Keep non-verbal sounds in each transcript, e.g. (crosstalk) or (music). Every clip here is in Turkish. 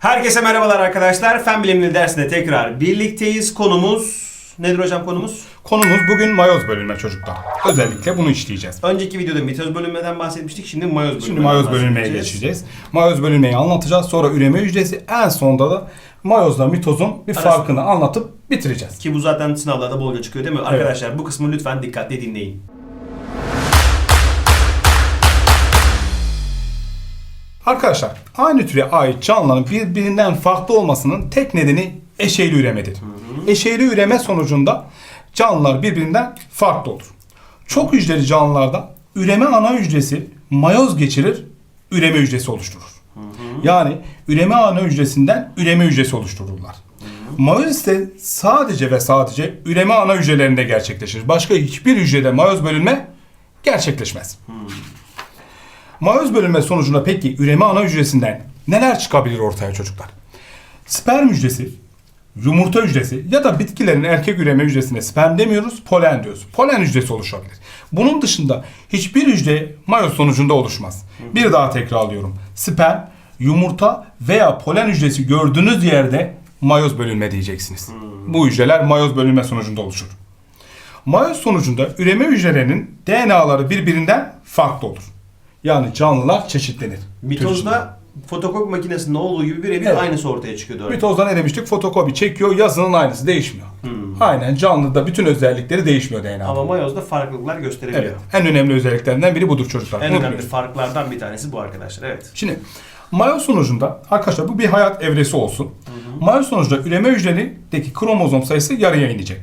Herkese merhabalar arkadaşlar. Fen bilimleri dersinde tekrar birlikteyiz. Konumuz nedir hocam konumuz? Konumuz bugün mayoz bölünme çocuklar. Özellikle bunu işleyeceğiz. Önceki videoda mitoz bölünmeden bahsetmiştik. Şimdi mayoz bölünmeden Şimdi mayoz bölünmeye geçeceğiz. Mayoz bölünmeyi anlatacağız. Sonra üreme hücresi en sonunda da mayozla mitozun bir Arası- farkını anlatıp bitireceğiz. Ki bu zaten sınavlarda bolca çıkıyor değil mi? Arkadaşlar bu kısmı lütfen dikkatle dinleyin. Arkadaşlar aynı türe ait canlıların birbirinden farklı olmasının tek nedeni eşeyli üremedir. Eşeyli üreme sonucunda canlılar birbirinden farklı olur. Çok hücreli canlılarda üreme ana hücresi mayoz geçirir, üreme hücresi oluşturur. Yani üreme ana hücresinden üreme hücresi oluştururlar. Mayoz ise sadece ve sadece üreme ana hücrelerinde gerçekleşir. Başka hiçbir hücrede mayoz bölünme gerçekleşmez. Mayoz bölünme sonucunda peki üreme ana hücresinden neler çıkabilir ortaya çocuklar? Sperm hücresi, yumurta hücresi ya da bitkilerin erkek üreme hücresine sperm demiyoruz, polen diyoruz. Polen hücresi oluşabilir. Bunun dışında hiçbir hücre mayoz sonucunda oluşmaz. Bir daha tekrarlıyorum. Sperm, yumurta veya polen hücresi gördüğünüz yerde mayoz bölünme diyeceksiniz. Bu hücreler mayoz bölünme sonucunda oluşur. Mayoz sonucunda üreme hücrelerinin DNA'ları birbirinden farklı olur. Yani canlılar çeşitlenir. Mitozda fotokopi makinesinde olduğu gibi birebir Evet. aynısı ortaya çıkıyor doğru. Mitozdan ne demiştik? Fotokopi çekiyor, yazının aynısı değişmiyor. Hmm. Aynen canlıda bütün özellikleri değişmiyor DNA. Ama mayozda farklılıklar gösterebiliyor. Evet. En önemli özelliklerinden biri budur çocuklar. En önemli Unutmayın. farklardan bir tanesi bu arkadaşlar. Evet. Şimdi mayoz sonucunda arkadaşlar bu bir hayat evresi olsun. Mayoz sonucunda üreme hücrelerindeki kromozom sayısı yarıya inecek.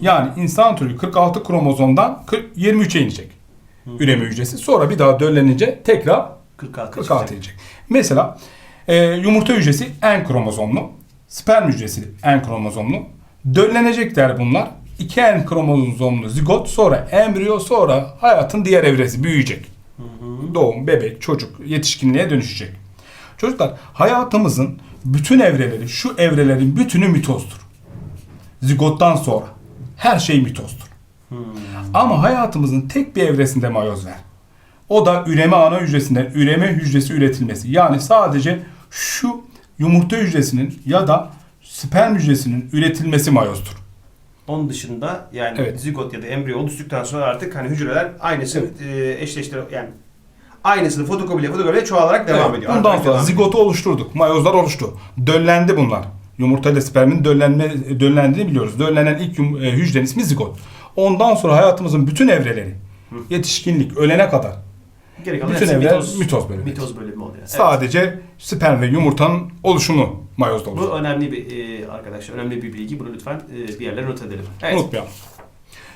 Yani insan türü 46 kromozomdan 40 23'e inecek. Üreme hücresi. Sonra bir daha döllenince tekrar 46 46 çıkacak. inecek. Mesela e, yumurta hücresi en kromozomlu. Sperm hücresi en kromozomlu. Döllenecekler bunlar. İki en kromozomlu zigot sonra embriyo sonra hayatın diğer evresi büyüyecek. Doğum, bebek, çocuk, yetişkinliğe dönüşecek. Çocuklar hayatımızın bütün evreleri şu evrelerin bütünü mitozdur. Zigottan sonra her şey mitozdur. Ama hayatımızın tek bir evresinde mayoz var. O da üreme ana hücresinden üreme hücresi üretilmesi. Yani sadece şu yumurta hücresinin ya da sperm hücresinin üretilmesi mayozdur. Onun dışında yani Evet. zigot ya da embriyo oluştuktan sonra artık hani hücreler aynısını e, eşleştir yani aynısını fotokopiyle fotokopiyle çoğalarak devam Evet, ediyor. Bundan Artarak sonra ediyor. zigotu oluşturduk. Mayozlar oluştu. Döllendi bunlar. Yumurta ile spermin döllenme, döllendiğini biliyoruz. Döllenen ilk yum- e, hücrenin ismi zigot. Ondan sonra hayatımızın bütün evreleri, yetişkinlik, ölene kadar kalan bütün evreler mitoz, mitoz bölümü. mitoz bölümü oluyor. Evet. sadece sperm ve yumurtanın oluşumu mayozda olur. Bu önemli bir e, arkadaşlar önemli bir bilgi. Bunu lütfen e, bir yerlere not edelim. Evet. Unutmayalım.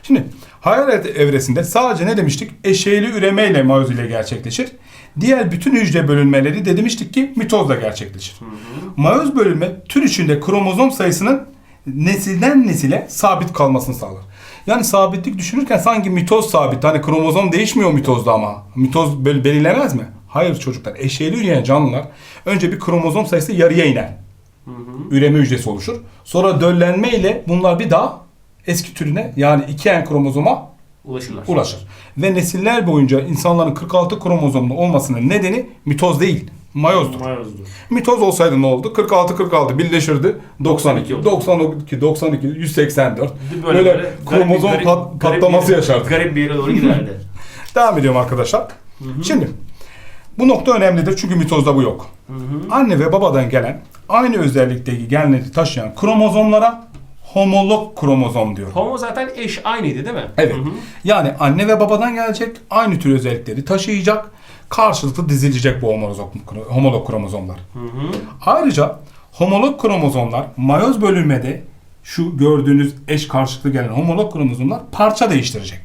Şimdi hayalet evresinde sadece ne demiştik? Eşeğli üreme ile mayoz ile gerçekleşir. Diğer bütün hücre bölünmeleri de demiştik ki mitozla gerçekleşir. Mayoz bölünme tür içinde kromozom sayısının nesilden nesile sabit kalmasını sağlar. Yani sabitlik düşünürken sanki mitoz sabit. Hani kromozom değişmiyor mitozda ama. Mitoz bel- belirlemez mi? Hayır çocuklar. Eşeğli üreyen canlılar önce bir kromozom sayısı yarıya iner. Üreme hücresi oluşur. Sonra döllenme ile bunlar bir daha eski türüne yani iki en kromozoma Ulaşırlar. ulaşır. Ve nesiller boyunca insanların 46 kromozomlu olmasının nedeni mitoz değil, mayozdur. Mayozdur. Mitoz olsaydı ne oldu? 46 46 birleşirdi. 92, 92 92, 92, 184. Böyle, Böyle, böyle kromozom garip- pat- patlaması yaşardı. Garip bir yere doğru giderdi. (laughs) Devam ediyorum arkadaşlar. Şimdi bu nokta önemlidir çünkü mitozda bu yok. Anne ve babadan gelen aynı özellikteki genleri taşıyan kromozomlara homolog kromozom diyor. Homo zaten eş aynıydı değil mi? Evet. Hı hı. Yani anne ve babadan gelecek aynı tür özellikleri taşıyacak. Karşılıklı dizilecek bu homolog, homolog kromozomlar. Ayrıca homolog kromozomlar mayoz bölünmede şu gördüğünüz eş karşılıklı gelen homolog kromozomlar parça değiştirecek.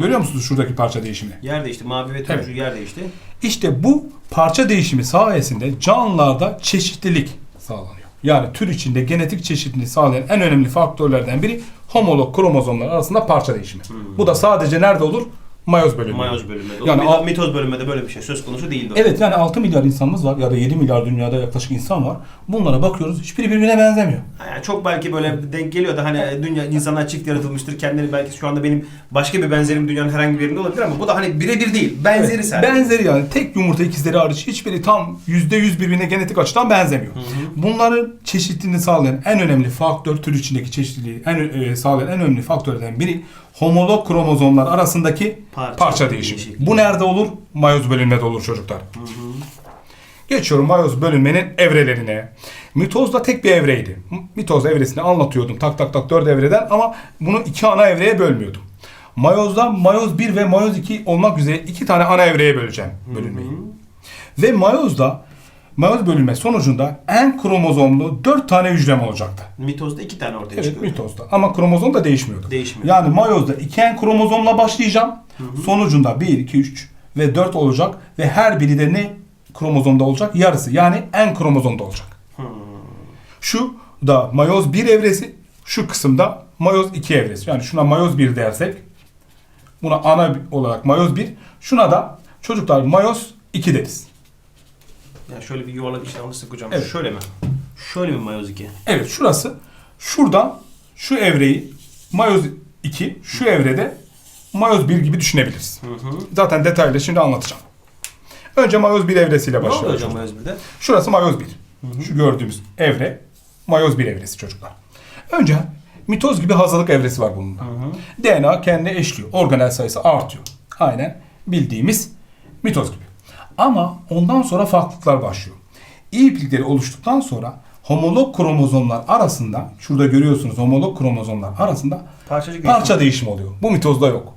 Görüyor musunuz şuradaki parça değişimini? Yer değişti. Mavi ve turuncu yer değişti. İşte bu parça değişimi sayesinde canlılarda çeşitlilik sağlanıyor. Yani tür içinde genetik çeşitliliği sağlayan en önemli faktörlerden biri homolog kromozomlar arasında parça değişimi. Bu da sadece nerede olur? Mayoz bölünme. Mayoz bölünmede. Yani Yani al- mitoz bölünmede böyle bir şey söz konusu değildi. Evet yani 6 milyar insanımız var ya da 7 milyar dünyada yaklaşık insan var. Bunlara bakıyoruz hiçbiri birbirine benzemiyor. Yani çok belki böyle denk geliyor da hani dünya insanlar çift yaratılmıştır. Kendini belki şu anda benim başka bir benzerim dünyanın herhangi bir yerinde olabilir ama bu da hani birebir değil. Benzeri Evet, sadece. Benzeri yani tek yumurta ikizleri hariç hiçbiri tam %100 birbirine genetik açıdan benzemiyor. Bunların çeşitliliğini sağlayan en önemli faktör tür içindeki çeşitliliği en e, sağlayan en önemli faktörlerden biri homolog kromozomlar arasındaki Parça parça, değişimi. Bu nerede olur? Mayoz bölünmede olur çocuklar. Geçiyorum mayoz bölünmenin evrelerine. Mitozda tek bir evreydi. Mitoz evresini anlatıyordum tak tak tak dört evreden ama bunu iki ana evreye bölmüyordum. Mayozda mayoz 1 ve mayoz 2 olmak üzere iki tane ana evreye böleceğim bölünmeyi. Ve mayozda mayoz bölünme sonucunda en kromozomlu 4 tane hücrem olacaktı. Mitozda iki tane ortaya Evet çıkıyor. mitozda ama kromozom da değişmiyordu. Değişmiyor. Yani mayozda 2 en kromozomla başlayacağım. Sonucunda 1, 2, 3 ve 4 olacak ve her biri de ne kromozomda olacak? Yarısı yani en kromozomda olacak. Hmm. Şu da mayoz 1 evresi, şu kısımda mayoz 2 evresi. Yani şuna mayoz 1 dersek buna ana olarak mayoz 1, şuna da çocuklar mayoz 2 deriz. Ya şöyle bir yuvarlak içine alırsak hocam. Evet. Şöyle mi? Şöyle mi mayoz 2? Evet şurası şuradan şu evreyi mayoz 2 şu evrede mayoz 1 gibi düşünebiliriz. Hı hı. Zaten detaylı şimdi anlatacağım. Önce mayoz 1 evresiyle Ne oluyor başlıyoruz. hocam mayoz 1'de? Şurası mayoz 1. Şu gördüğümüz evre mayoz 1 evresi çocuklar. Önce mitoz gibi hazırlık evresi var bunun. DNA kendine eşliyor. Organel sayısı artıyor. Aynen bildiğimiz mitoz gibi. Ama ondan sonra farklılıklar başlıyor. İyi iplikleri oluştuktan sonra homolog kromozomlar arasında şurada görüyorsunuz homolog kromozomlar arasında Parçacık parça değişimi oluyor. Bu mitozda yok.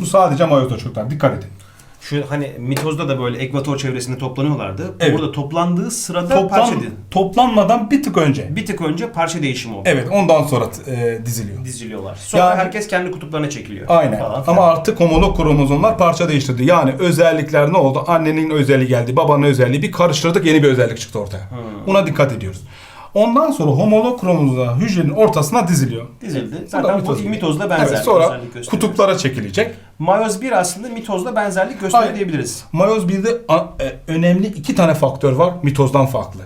Bu sadece mayozda çocuklar. Dikkat edin. Şu hani mitozda da böyle ekvator çevresinde toplanıyorlardı. Evet. Burada toplandığı sırada Toplam, parça di- toplanmadan bir tık önce. bir tık önce parça değişimi oldu. Evet ondan sonra e, diziliyor. Diziliyorlar. Sonra Yani- herkes kendi kutuplarına çekiliyor. Aynen. Falan filan. Ama artık homolog kromozomlar parça değiştirdi. Yani özellikler ne oldu? Annenin özelliği geldi, babanın özelliği bir karıştırdık yeni bir özellik çıktı ortaya. Buna dikkat ediyoruz. Ondan sonra homolog kromozomlar hücrenin ortasına diziliyor. dizildi. Zaten bu mitoz. mitozla benzer. Evet, sonra özellik gösteriyor. kutuplara çekilecek. Mayoz 1 aslında mitozla benzerlik gösteriyor Hayır. diyebiliriz. Mayoz 1'de a- e, önemli iki tane faktör var mitozdan farklı.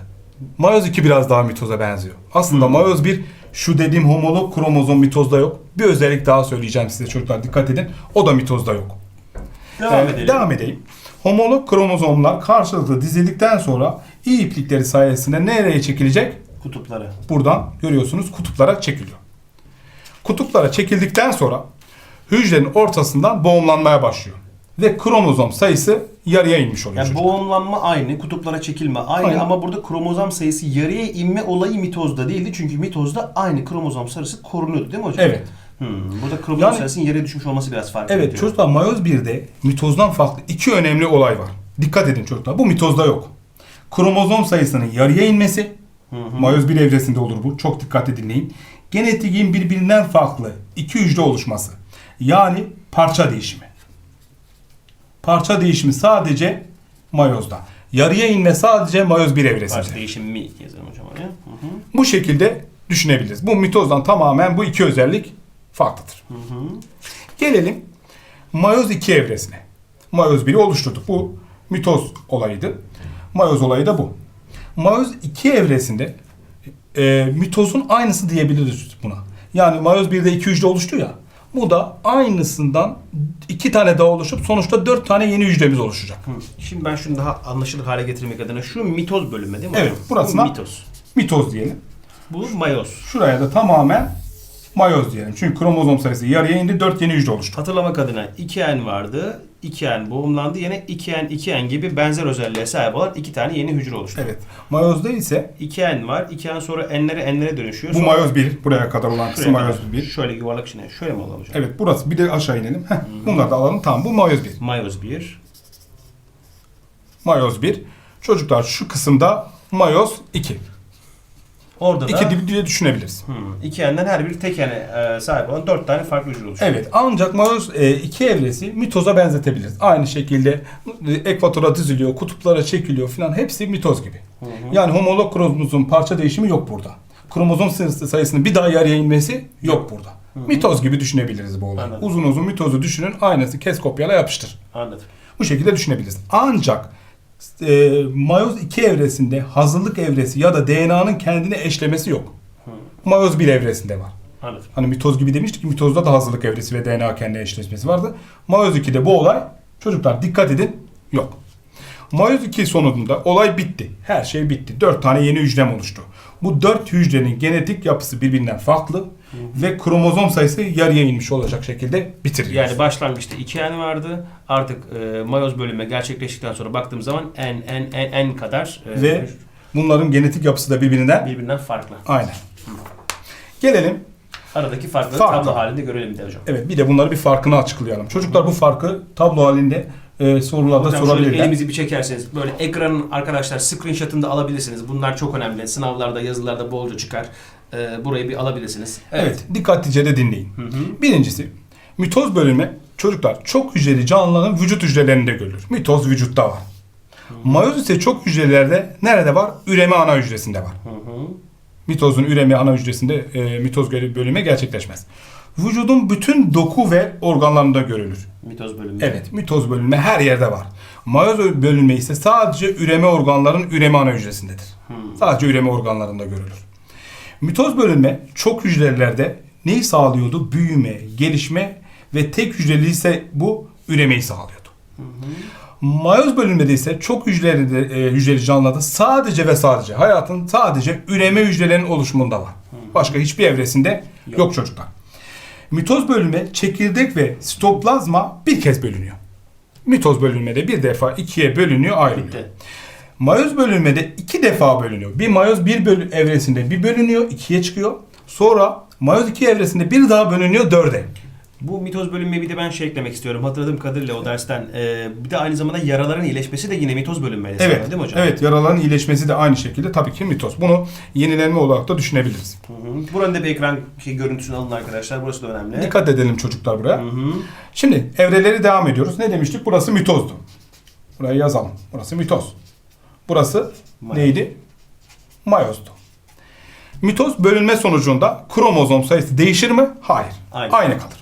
Mayoz 2 biraz daha mitoza benziyor. Aslında mayoz 1 şu dediğim homolog kromozom mitozda yok. Bir özellik daha söyleyeceğim size çocuklar dikkat edin. O da mitozda yok. Devam Ee, edelim. Devam edeyim. Homolog kromozomlar karşılıklı dizildikten sonra iyi iplikleri sayesinde nereye çekilecek? Kutuplara. Buradan görüyorsunuz kutuplara çekiliyor. Kutuplara çekildikten sonra hücrenin ortasından boğumlanmaya başlıyor. Ve kromozom sayısı yarıya inmiş oluyor. Yani çocuk. boğumlanma aynı, kutuplara çekilme aynı Aynen. ama burada kromozom sayısı yarıya inme olayı mitozda değildi. Çünkü mitozda aynı kromozom sayısı korunuyordu değil mi hocam? Evet. Hmm, burada kromozom Yani- sayısının yarıya düşmüş olması biraz fark Evet ediyor. çocuklar mayoz 1'de mitozdan farklı iki önemli olay var. Dikkat edin çocuklar bu mitozda yok. Kromozom sayısının yarıya inmesi mayoz 1 evresinde olur bu. Çok dikkatli dinleyin. Genetiğin birbirinden farklı iki hücre oluşması. Yani parça değişimi. Parça değişimi sadece mayozda. Yarıya inme sadece mayoz 1 evresinde. Parça değişim mi yazalım hocam oraya. Hı hı. Bu şekilde düşünebiliriz. Bu mitozdan tamamen bu iki özellik farklıdır. Gelelim mayoz 2 evresine. Mayoz 1'i oluşturduk. Bu mitoz olayıydı. Mayoz olayı da bu. Mayoz 2 evresinde e, mitozun aynısı diyebiliriz buna. Yani mayoz 1'de 2 hücre oluştu ya. Bu da aynısından iki tane daha oluşup sonuçta dört tane yeni hücremiz oluşacak. Hı. Şimdi ben şunu daha anlaşılır hale getirmek adına şu mitoz bölümü değil mi Evet, burasına- Bu mitoz. Mitoz diyelim. Bu mayoz. Şuraya da tamamen mayoz diyelim. Çünkü kromozom sayısı yarıya indi. 4 yeni hücre oluştu. Hatırlamak adına 2N vardı. 2N boğumlandı. Yine 2N, 2N gibi benzer özelliğe sahip olan iki tane yeni hücre oluştu. Evet. Mayozda ise 2N var. 2N sonra N'lere N'lere dönüşüyor. bu Sonra mayoz 1. Buraya kadar olan kısım mayoz kadar 1. Şöyle yuvarlak içine. Şöyle mi hocam? Evet burası. Bir de aşağı inelim. Heh, bunları da alalım. Tamam bu mayoz 1. Mayoz 1. Mayoz 1. Çocuklar şu kısımda mayoz 2. Orada da 2 dibi diye düşünebiliriz. hmm, 2N'den her biri tek N'e e, sahip olan 4 tane farklı hücre oluşuyor. Evet ancak mayoz 2 evresi mitoza benzetebiliriz. Aynı şekilde e, ekvatora diziliyor, kutuplara çekiliyor falan hepsi mitoz gibi. Yani homolog kromozom parça değişimi yok burada. Kromozom sayısı- sayısının bir daha yarıya inmesi yok burada. Mitoz gibi düşünebiliriz bu olayı. Anladım. Uzun uzun mitozu düşünün, aynısı kes kopyala yapıştır. Anladım. Bu şekilde düşünebiliriz. Ancak e, mayoz 2 evresinde hazırlık evresi ya da DNA'nın kendini eşlemesi yok. Mayoz 1 evresinde var. Anladım. Hani mitoz gibi demiştik ki mitozda da hazırlık evresi ve DNA kendi eşleşmesi vardı. Mayoz 2'de bu olay çocuklar dikkat edin yok. Mayoz 2 sonunda olay bitti. Her şey bitti. 4 tane yeni hücrem oluştu. Bu 4 hücrenin genetik yapısı birbirinden farklı ve kromozom sayısı yarıya inmiş olacak şekilde bitiriliyor. Yani başlangıçta iki en vardı. Artık e, mayoz bölünme gerçekleştikten sonra baktığım zaman en en en en kadar e, Ve bunların genetik yapısı da birbirinden birbirinden farklı. aynen. Gelelim Aradaki farkları Farklı. tablo halinde görelim bir de hocam. Evet bir de bunları bir farkını açıklayalım. Çocuklar bu farkı tablo halinde e, sorularda Hocam sorabilirler. elimizi bir çekerseniz böyle ekranın arkadaşlar screenshot'ını da alabilirsiniz. Bunlar çok önemli. Sınavlarda, yazılarda bolca çıkar. E, burayı bir alabilirsiniz. Evet. dikkatlice de dinleyin. Hı hı. Birincisi mitoz bölünme çocuklar çok hücreli canlıların vücut hücrelerinde görülür. Mitoz vücutta var. Mayoz ise çok hücrelerde nerede var? Üreme ana hücresinde var. Hı hı. Mitozun üreme ana hücresinde e, mitoz bölünme gerçekleşmez. Vücudun bütün doku ve organlarında görülür. Mitoz bölünme. Evet, mitoz bölünme her yerde var. Mayoz bölünme ise sadece üreme organların üreme ana hücresindedir. Hmm. Sadece üreme organlarında görülür. Mitoz bölünme çok hücrelerde neyi sağlıyordu? Büyüme, gelişme ve tek hücreli ise bu üremeyi sağlıyordu. Mayoz bölünmede ise çok hücreli, e, hücreli canlılarda sadece ve sadece hayatın sadece üreme hücrelerinin oluşumunda var. Başka hiçbir evresinde yok, Yok. çocuklar. Mitoz bölünme çekirdek ve sitoplazma bir kez bölünüyor. Mitoz bölünmede bir defa ikiye bölünüyor ayrılıyor. Bitti. Mayoz bölünmede iki defa bölünüyor. Bir mayoz bir bölü evresinde bir bölünüyor, ikiye çıkıyor. Sonra mayoz iki evresinde bir daha bölünüyor dörde. Bu mitoz bölünmeyi bir de ben şey eklemek istiyorum. Hatırladığım kadarıyla o dersten e, bir de aynı zamanda yaraların iyileşmesi de yine mitoz bölünmeyle Evet, sağlanıyor, değil mi hocam? evet yaraların iyileşmesi de aynı şekilde tabii ki mitoz. Bunu yenilenme olarak da düşünebiliriz. Hı hı. Buranın da bir ekran şey, görüntüsünü alın arkadaşlar. Burası da önemli. Dikkat edelim çocuklar buraya. Hı hı. Şimdi evreleri devam ediyoruz. Ne demiştik? Burası mitozdu. Burayı yazalım. Burası mitoz. Burası Mayoz. neydi? Mayozdu. Mitoz bölünme sonucunda kromozom sayısı değişir mi? Hayır. Aynı. Aynı kalır.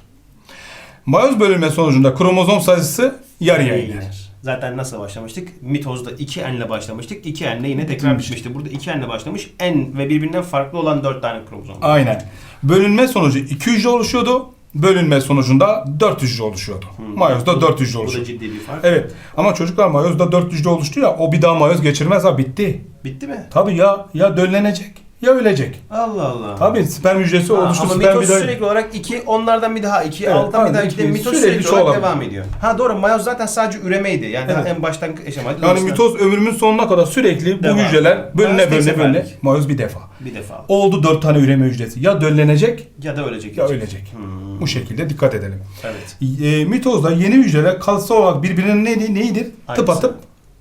Mayoz bölünme sonucunda kromozom sayısı yarıya iner. Zaten nasıl başlamıştık? Mitozda 2 enle başlamıştık. 2 enle yine tekrar Bitmiş. bitmişti. Burada 2 enle başlamış. En ve birbirinden farklı olan 4 tane kromozom. Aynen. Bölünme sonucu 2 hücre oluşuyordu. Bölünme sonucunda 4 hücre oluşuyordu. Mayozda 4 hücre Bu da ciddi bir fark. Evet. Ama çocuklar mayozda 4 hücre oluştu ya o bir daha mayoz geçirmez ha bitti. Bitti mi? Tabii ya ya döllenecek ya ölecek. Allah Allah. Tabii sperm hücresi Ha, oluştu ama sperm mitoz bir daha... sürekli olarak 2, onlardan bir daha 2, Evet, alttan bir daha aynen. 2 de mitoz Sürekli sürekli, olarak devam ediyor. Ha doğru mayoz zaten sadece üremeydi. Yani Evet. en baştan aşamaydı. Yani mitoz ömrümün sonuna kadar sürekli bu Devam. hücreler bölüne Mayoz tek bölüne bölüne. seferlik. Mayoz bir defa. bir defa. Oldu 4 tane üreme hücresi. Ya döllenecek Ya da ölecek. ya ölecek. Hmm. Bu şekilde dikkat edelim. Evet. E, mitozda yeni hücreler kalıtsal olarak birbirinin neydi, neyidir? Aynısı. Tıpatıp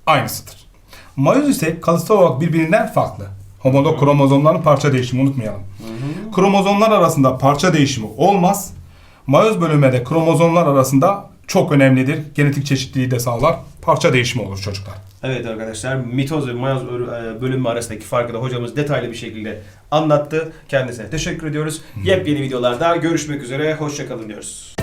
aynısıdır. Mayoz ise kalıtsal olarak birbirinden farklı. Homoda kromozomların parça değişimi unutmayalım. Kromozomlar arasında parça değişimi olmaz. Mayoz bölünmede kromozomlar arasında çok önemlidir. Genetik çeşitliliği de sağlar. Parça değişimi olur çocuklar. Evet arkadaşlar mitoz ve mayoz e, bölünme arasındaki farkı da hocamız detaylı bir şekilde anlattı. Kendisine teşekkür ediyoruz. Yepyeni videolarda görüşmek üzere. Hoşçakalın diyoruz.